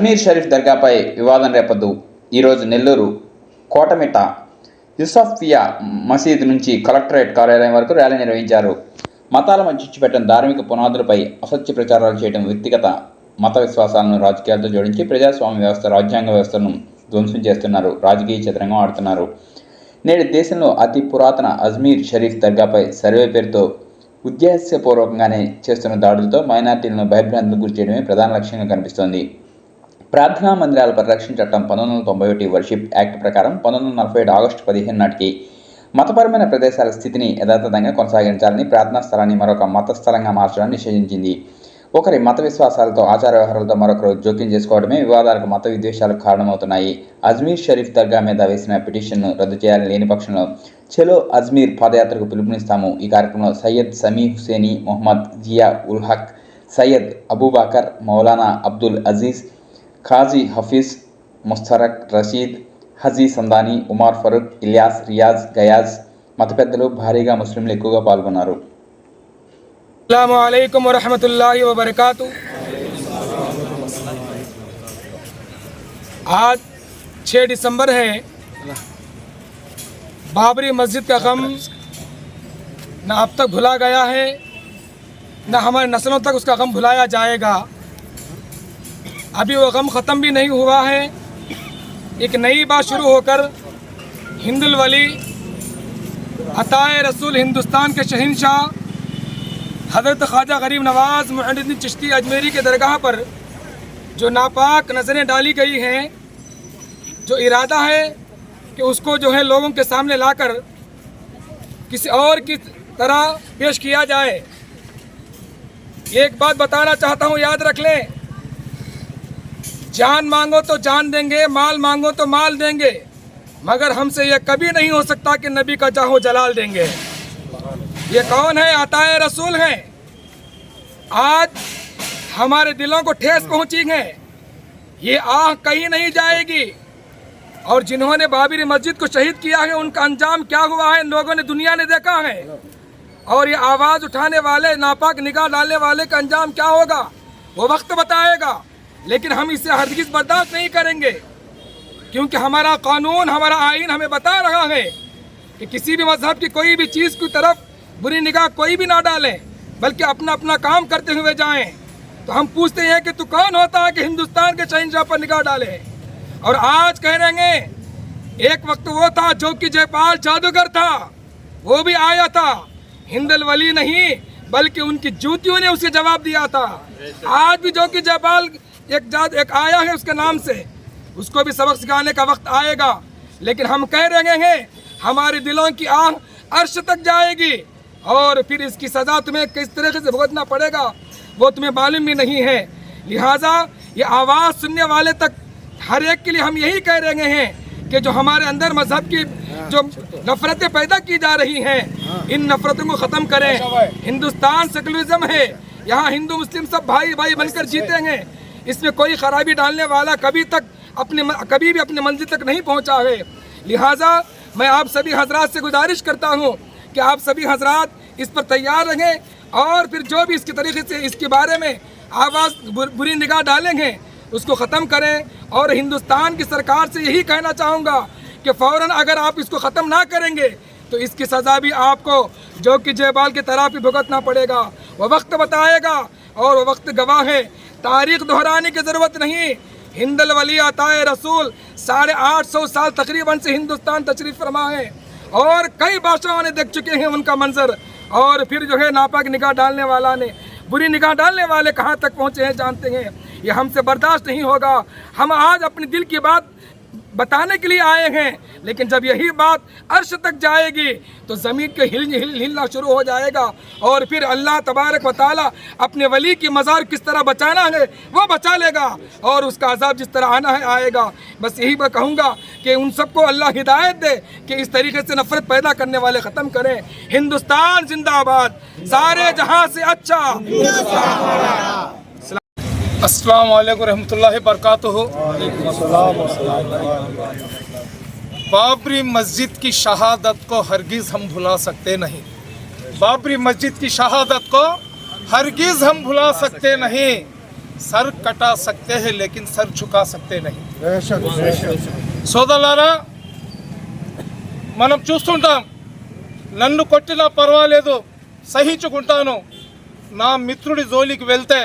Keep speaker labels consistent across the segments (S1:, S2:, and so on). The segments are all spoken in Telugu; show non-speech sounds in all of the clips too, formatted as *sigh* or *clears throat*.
S1: అజ్మీర్ షరీఫ్ దర్గాపై వివాదం రేపద్దు. ఈరోజు నెల్లూరు కోటమిట్ట యుసఫియా మసీద్ నుంచి కలెక్టరేట్ కార్యాలయం వరకు ర్యాలీ నిర్వహించారు. మతాల మధ్య చిచ్చుపెట్టిన ధార్మిక పునాదులపై అసత్య ప్రచారాలు చేయడం వ్యక్తిగత మత విశ్వాసాలను రాజకీయాలతో జోడించి ప్రజాస్వామ్య వ్యవస్థ రాజ్యాంగ వ్యవస్థను ధ్వంసం చేస్తున్నారు. రాజకీయ చిత్రంగా ఆడుతున్నారు నేడు దేశంలో అతి పురాతన అజ్మీర్ షరీఫ్ దర్గాపై సర్వే పేరుతో ఉద్దేశపూర్వకంగానే చేస్తున్న దాడులతో మైనార్టీలను భయభ్రాంతులకు గురి చేయడమే ప్రధాన లక్ష్యంగా కనిపిస్తోంది. ప్రార్థనా మందిరాల పరిరక్షణ చట్టం పంతొమ్మిది వందల తొంభై ఒకటి వర్షిప్ యాక్ట్ ప్రకారం పంతొమ్మిది వందల నలభై ఏడు ఆగస్టు పదిహేను నాటికి మతపరమైన ప్రదేశాల స్థితిని యథాతథంగా కొనసాగించాలని ప్రార్థనా స్థలాన్ని మరొక మత స్థలంగా మార్చడాన్ని నిషేధించింది. ఒకరి మత విశ్వాసాలతో ఆచార వ్యవహారాలతో మరొకరు జోక్యం చేసుకోవడమే వివాదాలకు మత విద్వేషాలకు కారణమవుతున్నాయి. అజ్మీర్ షరీఫ్ దర్గా మీద వేసిన పిటిషన్ను రద్దు చేయాలని లేని పక్షంలో చలో అజ్మీర్ పాదయాత్రకు పిలుపునిస్తాము. ఈ కార్యక్రమంలో సయ్యద్ సమీ హుసేని మొహమ్మద్ జియా ఉల్ హక్ సయ్యద్ అబూబాకర్ మౌలానా అబ్దుల్ అజీజ్ ఖాజీ హఫీజ్ ముస్తరక్ రషీద్ హజీ సందాని ఉమార్ ఫరూక్ ఇలియాస్ రియాజ్ గయాజ్ మత పెద్దలు భారీగా ముస్లింలు ఎక్కువగా పాల్గొన్నారు
S2: अल्लाम वरहमतुल्लाहि वबरकातु आज 6 दिसंबर है बाबरी मस्जिद का गम न अब तक भुला गया है न हमारे नस्लों तक उसका गम भुलाया जाएगा अभी वो गम ख़त्म भी नहीं हुआ है। एक नई बात शुरू होकर हिंदुल वली, अताए रसूल हिंदुस्तान के शहनशाह, हज़रत ख्वाजा गरीब नवाज़ मुहद्दीन चिश्ती अजमेरी के दरगाह पर जो नापाक नज़रें डाली गई हैं, जो इरादा है कि उसको जो है लोगों के सामने लाकर किसी और की तरह पेश किया जाए। एक बात बताना चाहता हूँ, याद रख लें जान मांगो तो जान देंगे, माल मांगो तो माल देंगे। मगर हमसे यह कभी नहीं हो सकता कि नबी का चाहो जलाल देंगे। ये कौन है? अताए रसूल हैं। आज हमारे दिलों को ठेस पहुँची है ये आह कहीं नहीं जाएगी। और जिन्होंने बाबरी मस्जिद को शहीद किया है, उनका अंजाम क्या हुआ है? लोगों ने दुनिया ने देखा है। और ये आवाज़ उठाने वाले, नापाक निगाह डालने वाले का अंजाम क्या होगा? वो वक्त बताएगा। लेकिन हम इसे हरगिज बर्दाश्त नहीं करेंगे, क्योंकि हमारा कानून, हमारा आइन हमें बता रहा है कि किसी भी मज़हब की कोई भी चीज़ की तरफ़ बुरी निगाह कोई भी ना डालें, बल्कि अपना अपना काम करते हुए जाएँ। तो हम पूछते हैं कि तू कौन होता है कि हिंदुस्तान के शहनशाह पर निगाह डाले और आज कह रहे हैं, एक वक्त वो था जो कि जयपाल जादूगर था, वो भी आया था। हिंदल वली नहीं, बल्कि उनकी जूतियों ने उसे जवाब दिया था। आज भी जो कि जयपाल एक जाद एक आया है उसके नाम से। उसको भी सबक सिखाने का वक्त आएगा। लेकिन हम कह रहे हैं हमारे दिलों की आह अर्श तक जाएगी। और फिर इसकी सज़ा तुम्हें किस तरीके से भुगतना पड़ेगा वो तुम्हें मालूम भी नहीं है। लिहाजा ये आवाज़ सुनने वाले तक हर एक के लिए हम यही कह रहे हैं कि जो हमारे अंदर मज़हब की जो नफरतें पैदा की जा रही हैं इन नफरतों को ख़त्म करें। हिंदुस्तान सेकुलरिज्म है। यहाँ हिंदू मुस्लिम सब भाई भाई बनकर जीतेंगे इसमें कोई खराबी डालने वाला कभी तक अपने कभी भी अपने मंजिल तक नहीं पहुँचा है। लिहाजा मैं आप सभी हजरात से गुजारिश करता हूँ कि आप सभी हजरात इस पर तैयार रहें और फिर जो भी इसके तरीके से इसके बारे में आवाज़ बुरी निगाह डालेंगे, उसको ख़त्म करें। और हिंदुस्तान की सरकार से यही कहना चाहूँगा कि फ़ौर अगर आप इसको ख़त्म ना करेंगे तो इसकी सज़ा भी आपको, जो कि जयबाल की तरह भी भुगतना पड़ेगा। वह वक्त बताएगा और वक्त गवाह है। तारीख दोहराने की ज़रूरत नहीं। हिंदल वली अताए रसूल, साढ़े आठ सौ साल तकरीबन से हिंदुस्तान तशरीफ़ फरमा है। और कई बादशाहों ने देख चुके हैं उनका मंजर। और फिर जो है नापाक निगाह डालने वाला ने, बुरी निगाह डालने वाले कहाँ तक पहुँचे हैं जानते हैं। ये हमसे बर्दाश्त नहीं होगा। हम आज अपने दिल की बात बताने के लिए आए हैं। लेकिन जब यही बात अर्श तक जाएगी तो ज़मीन के हिल, हिल हिलना शुरू हो जाएगा। और फिर अल्लाह तबारक व ताला अपने वली की मज़ार किस तरह बचाना है वो बचा लेगा। और उसका अजाब जिस तरह आना है आएगा। बस यही मैं कहूँगा कि उन सबको अल्लाह हिदायत दे कि इस तरीके से नफरत पैदा करने वाले ख़त्म करें। हिंदुस्तान जिंदाबाद। सारे जहाँ से अच्छा।
S3: अस्सलाम वालेकुम रहमतुल्लाहि बरकातुहू बाबरी मस्जिद की शहादत को हरगिज़ हम भुला सकते नहीं बाबरी मस्जिद की शहादत को हरगिज़ हम भुला सकते नहीं सर कटा सकते हैं लेकिन सर झुका सकते नहीं సోదరులారా మనం చూస్తుంటాం నన్ను కొట్టినా పర్వాలేదు సహించుకుంటాను నా మిత్రుడి జోలికి వెళ్తే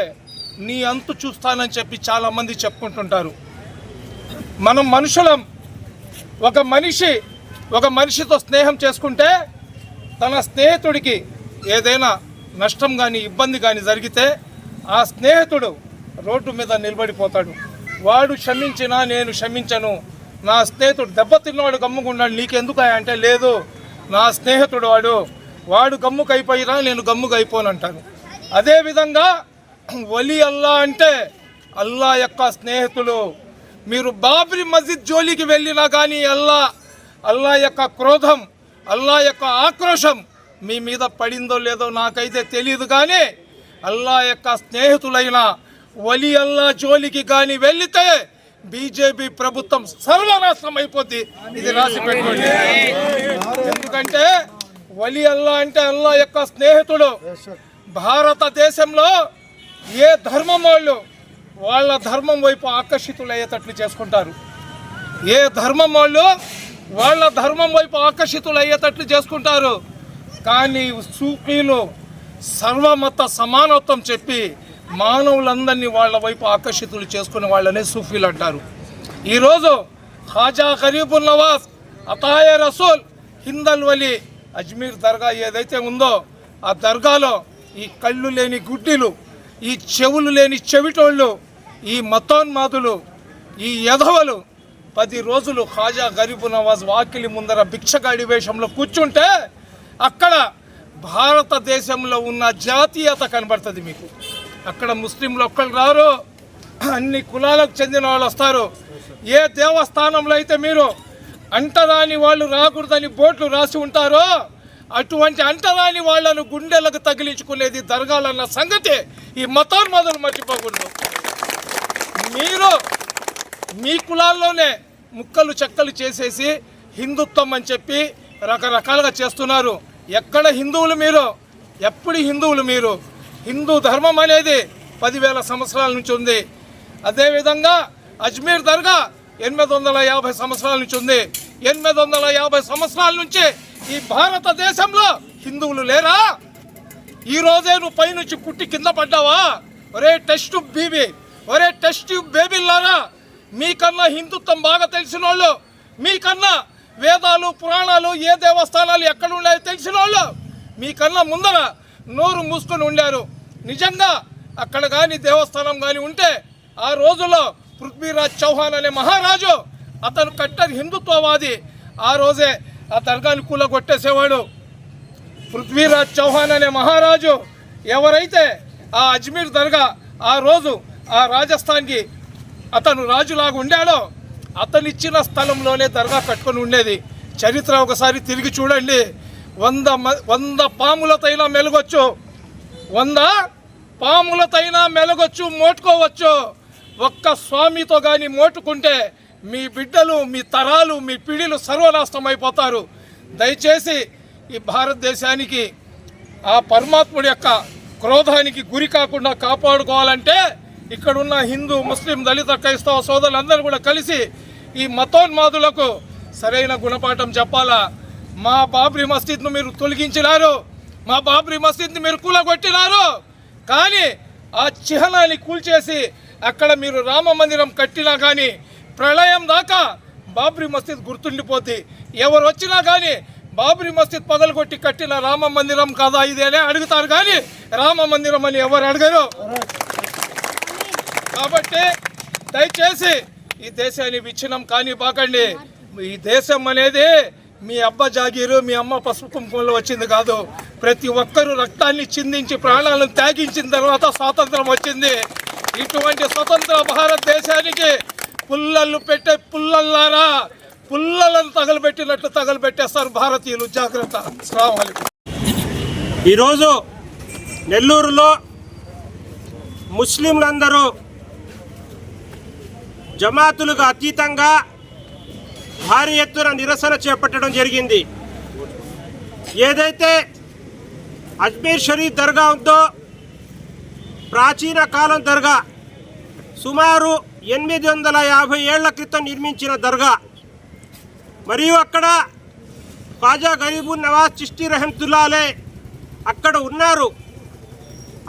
S3: నీ అంతు చూస్తానని చెప్పి చాలామంది చెప్పుకుంటుంటారు. మనం మనుషులం. ఒక మనిషి ఒక మనిషితో స్నేహం చేసుకుంటే తన స్నేహితుడికి ఏదైనా నష్టం కానీ ఇబ్బంది కానీ జరిగితే ఆ స్నేహితుడు రోడ్డు మీద నిలబడిపోతాడు. వాడు క్షమించినా నేను క్షమించను. నా స్నేహితుడు దెబ్బతిన్నవాడు గమ్ముకున్నాడు నీకెందుకు అంటే లేదు. నా స్నేహితుడు వాడు. వాడు గమ్ముకైపోయినా నేను గమ్ముకు అయిపోను అంటాను అదేవిధంగా *clears throat* వలి అల్లా అంటే అల్లా యొక్క స్నేహితులు. మీరు బాబ్రీ మస్జిద్ జోలికి వెళ్ళినా కానీ అల్లా అల్లా యొక్క క్రోధం అల్లా యొక్క ఆక్రోశం మీ మీద పడిందో లేదో నాకైతే తెలియదు కానీ అల్లా యొక్క స్నేహితులైన వలి అల్లా జోలికి కానీ వెళితే బీజేపీ ప్రభుత్వం సర్వనాశనం అయిపోద్ది. ఇది రాసి పెట్టుకోండి. ఎందుకంటే వలి అల్లా అంటే అల్లా యొక్క స్నేహితుడు. భారతదేశంలో ఏ ధర్మం వాళ్ళు వాళ్ళ ధర్మం వైపు ఆకర్షితులయ్యేటట్లు చేసుకుంటారు. ఏ ధర్మం వాళ్ళు వాళ్ళ ధర్మం వైపు ఆకర్షితులు అయ్యేటట్లు చేసుకుంటారు. కానీ సూఫీలు సర్వమత సమానత్వం చెప్పి మానవులందరినీ వాళ్ళ వైపు ఆకర్షితులు చేసుకునే వాళ్ళనే సూఫీలు అంటారు. ఈరోజు ఖాజా గరీబుల్ నవాజ్ అతాయ రసూల్ హిందల్ వలి అజ్మీర్ దర్గా ఏదైతే ఉందో ఆ దర్గాలో ఈ కళ్ళు లేని గుడ్డిలు ఈ చెవులు లేని చెవిటోళ్ళు ఈ మతోన్మాదులు ఈ యధవలు పది రోజులు ఖాజా గరీబు నవాజ్ వాకిలి ముందర భిక్షగాడి వేషంలో కూర్చుంటే అక్కడ భారతదేశంలో ఉన్న జాతీయత కనబడుతుంది మీకు. అక్కడ ముస్లింలు ఒక్కరు రారు అన్ని కులాలకు చెందిన వాళ్ళు వస్తారు. ఏ దేవస్థానంలో అయితే మీరు అంటరాని వాళ్ళు రాకూడదని బోట్లు రాసి ఉంటారో అటువంటి అంటరాని వాళ్ళను గుండెలకు తగిలించుకునేది జరగాలన్న సంగతే ఈ మతోన్మదులు మర్చిపోకూడదు మీరు మీ కులాల్లోనే ముక్కలు చెక్కలు చేసేసి హిందుత్వం అని చెప్పి రకరకాలుగా చేస్తున్నారు. ఎక్కడ హిందువులు మీరు? ఎప్పుడు హిందువులు మీరు? హిందూ ధర్మం అనేది పదివేల సంవత్సరాల నుంచి ఉంది. అదేవిధంగా అజ్మీర్ దర్గా ఎనిమిది వందల యాభై సంవత్సరాల నుంచి ఉంది. ఎనిమిది వందల యాభై సంవత్సరాల నుంచి ఈ భారతదేశంలో హిందువులు లేరా? ఈ రోజే నువ్వు పైనుంచి పుట్టి కింద పడ్డావా? ఒరే టెస్ట్ బీబీ ఒరే టెస్ట్ బేబీలారా మీకన్నా హిందుత్వం బాగా తెలిసిన వాళ్ళు మీకన్నా వేదాలు పురాణాలు ఏ దేవస్థానాలు ఎక్కడ ఉన్నాయో తెలిసిన వాళ్ళు మీకన్నా ముందర నోరు మూసుకొని ఉండారు. నిజంగా అక్కడ కానీ దేవస్థానం కానీ ఉంటే ఆ రోజుల్లో పృథ్వీరాజ్ చౌహాన్ అనే మహారాజు అతను కట్టర్ హిందుత్వవాది ఆ రోజే ఆ దర్గాని కూలగొట్టేసేవాడు. పృథ్వీరాజ్ చౌహాన్ అనే మహారాజు ఎవరైతే ఆ అజ్మీర్ దర్గా ఆ రోజు ఆ రాజస్థాన్కి అతను రాజులాగా ఉండాడో అతను ఇచ్చిన స్థలంలోనే దర్గా కట్టుకొని ఉండేది. చరిత్ర ఒకసారి తిరిగి చూడండి. వంద మ- వంద పాములతైనా మెలగొచ్చు. వంద పాములతైనా మెలగొచ్చు మోటుకోవచ్చు. ఒక్క స్వామితో కానీ మోటుకుంటే మీ బిడ్డలు మీ తరాలు మీ పిడిలు సర్వనాశనం అయిపోతారు. దయచేసి ఈ భారతదేశానికి ఆ పరమాత్ముడి యొక్క క్రోధానికి గురి కాకుండా కాపాడుకోవాలంటే ఇక్కడున్న హిందూ ముస్లిం దళిత క్రైస్తవ సోదరులందరూ కూడా కలిసి ఈ మతోన్మాదులకు సరైన గుణపాఠం చెప్పాలా? మా బాబ్రీ మస్జిద్ను మీరు తొలగించినారు. మా బాబ్రీ మస్జిద్ని మీరు కూలగొట్టినారు. కానీ ఆ చిహ్నాన్ని కూల్చేసి అక్కడ మీరు రామ మందిరం కట్టినా కానీ ప్రళయం దాకా బాబ్రీ మస్జిద్ గుర్తుండిపోతే ఎవరు వచ్చినా కానీ బాబ్రీ మస్జిద్ పగలగొట్టి కట్టిన రామ మందిరం కాదా ఇదేనే అడుగుతారు కానీ రామ మందిరం అని ఎవరు అడగరు. కాబట్టి దయచేసి ఈ దేశాన్ని విచ్ఛిన్నం కానీ బాకండి. ఈ దేశం అనేది మీ అబ్బ జాగీరు మీ అమ్మ పసుపు కుంకుమలో వచ్చింది కాదు. ప్రతి ఒక్కరూ రక్తాన్ని చిందించి ప్రాణాలను త్యాగించిన తర్వాత స్వాతంత్రం వచ్చింది. ఇటువంటి స్వతంత్ర భారతదేశానికి పుల్లలు పెట్టే పుల్లల్లారా? పుల్లలను తగలబెట్టినట్లు తగలబెట్టేస్తారు భారతీయులు. జాగ్రత్త.
S4: ఈరోజు నెల్లూరులో ముస్లింలందరూ జమాతులకు అతీతంగా భారీ ఎత్తున నిరసన చేపట్టడం జరిగింది. ఏదైతే అజ్మీర్ షరీఫ్ దర్గా ఉందో ప్రాచీన కాలం దర్గా సుమారు ఎనిమిది వందల యాభై ఏళ్ళ క్రితం నిర్మించిన దర్గా. మరియు అక్కడ ఖాజా గరీబు నవాజ్ చిష్టి రహంతుల్లాలే అక్కడ ఉన్నారు.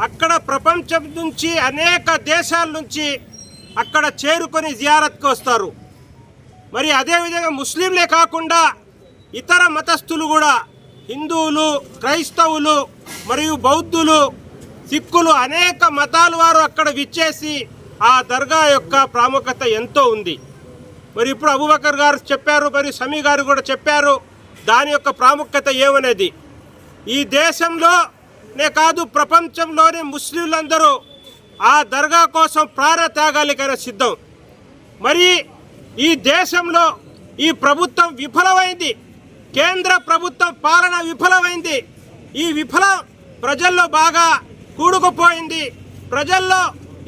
S4: అక్కడ ప్రపంచం నుంచి అనేక దేశాల నుంచి అక్కడ చేరుకొని జియారత్కి వస్తారు. మరి అదేవిధంగా ముస్లింలే కాకుండా ఇతర మతస్థులు కూడా హిందువులు క్రైస్తవులు మరియు బౌద్ధులు సిక్కులు అనేక మతాల వారు అక్కడ విచ్చేసి ఆ దర్గా యొక్క ప్రాముఖ్యత ఎంతో ఉంది. మరి ఇప్పుడు అబుబకర్ గారు చెప్పారు మరి సమీ గారు కూడా చెప్పారు దాని యొక్క ప్రాముఖ్యత ఏమనేది? ఈ దేశంలోనే కాదు ప్రపంచంలోనే ముస్లింలందరూ ఆ దర్గా కోసం ప్రాణత్యాగాలకైనా సిద్ధం. మరి ఈ దేశంలో ఈ ప్రభుత్వం విఫలమైంది కేంద్ర ప్రభుత్వం పాలన విఫలమైంది ఈ విఫలం ప్రజల్లో బాగా కూడుకుపోయింది ప్రజల్లో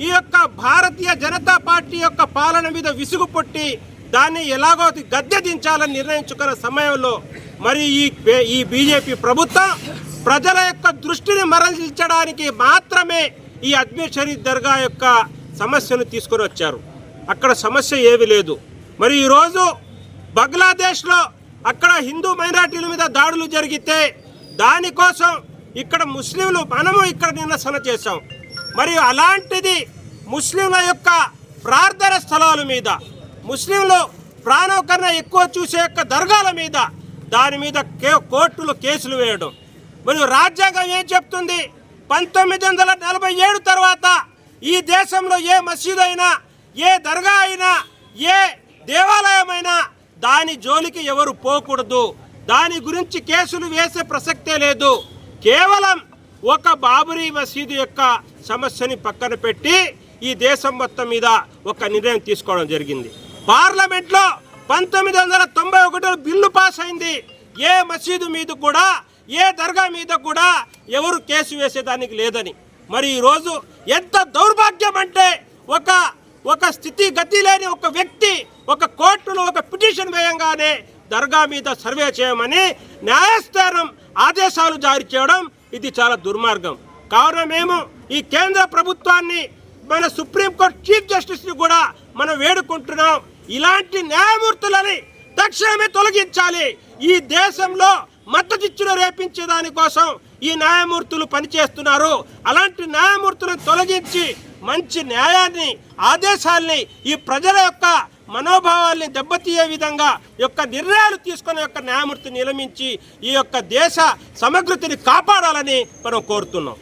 S4: ఈ యొక్క భారతీయ జనతా పార్టీ యొక్క పాలన మీద విసుగు పుట్టి దాన్ని ఎలాగో గద్దె దించాలని నిర్ణయించుకున్న సమయంలో మరి ఈ ఈ బీజేపీ ప్రభుత్వం ప్రజల యొక్క దృష్టిని మరలించడానికి మాత్రమే ఈ అజ్మీర్ షరీఫ్ దర్గా యొక్క సమస్యను తీసుకొని వచ్చారు. అక్కడ సమస్య ఏమీ లేదు. మరి ఈరోజు బంగ్లాదేశ్లో అక్కడ హిందూ మైనార్టీల మీద దాడులు జరిగితే దానికోసం ఇక్కడ ముస్లింలు మనము ఇక్కడ నిరసన చేశాం. మరియు అలాంటిది ముస్లింల యొక్క ప్రార్థన స్థలాల మీద ముస్లింలు ప్రాణం కన్నా ఎక్కువ చూసే యొక్క దర్గాల మీద దాని మీద కే కోర్టులు కేసులు వేయడం. మరియు రాజ్యాంగం ఏం చెప్తుంది? పంతొమ్మిది వందల నలభై ఏడు తర్వాత ఈ దేశంలో ఏ మసీదు అయినా ఏ దర్గా అయినా ఏ దేవాలయమైనా దాని జోలికి ఎవరు పోకూడదు. దాని గురించి కేసులు వేసే ప్రసక్తే లేదు. కేవలం ఒక బాబరీ మసీదు యొక్క సమస్యని పక్కన పెట్టి ఈ దేశం మొత్తం మీద ఒక నిర్ణయం తీసుకోవడం జరిగింది. పార్లమెంట్లో పంతొమ్మిది వందల తొంభై ఒకటిలో బిల్లు పాస్ అయింది. ఏ మసీదు మీద కూడా ఏ దర్గా మీద కూడా ఎవరు కేసు వేసేదానికి లేదని. మరి ఈరోజు ఎంత దౌర్భాగ్యం అంటే ఒక ఒక స్థితి గతి లేని ఒక వ్యక్తి ఒక కోర్టులో ఒక పిటిషన్ వేయంగానే దర్గా మీద సర్వే చేయమని న్యాయస్థానం ఆదేశాలు జారీ చేయడం ఇది చాలా దుర్మార్గం. కావున మేము ఈ కేంద్ర ప్రభుత్వాన్ని మన సుప్రీంకోర్టు చీఫ్ జస్టిస్ని కూడా మనం వేడుకుంటున్నాం. ఇలాంటి న్యాయమూర్తులని తక్షణమే తొలగించాలి. ఈ దేశంలో మద్దతిచ్చును రేపించే దానికోసం ఈ న్యాయమూర్తులు పనిచేస్తున్నారు. అలాంటి న్యాయమూర్తులను తొలగించి మంచి న్యాయాన్ని ఆదేశాల్ని ఈ ప్రజల యొక్క మనోభావాల్ని దెబ్బతీయే విధంగా యొక్క నిర్ణయాలు తీసుకునే యొక్క న్యాయమూర్తి నిలమించి ఈ యొక్క దేశ సమగ్రతని కాపాడాలని మనం కోరుతున్నాం.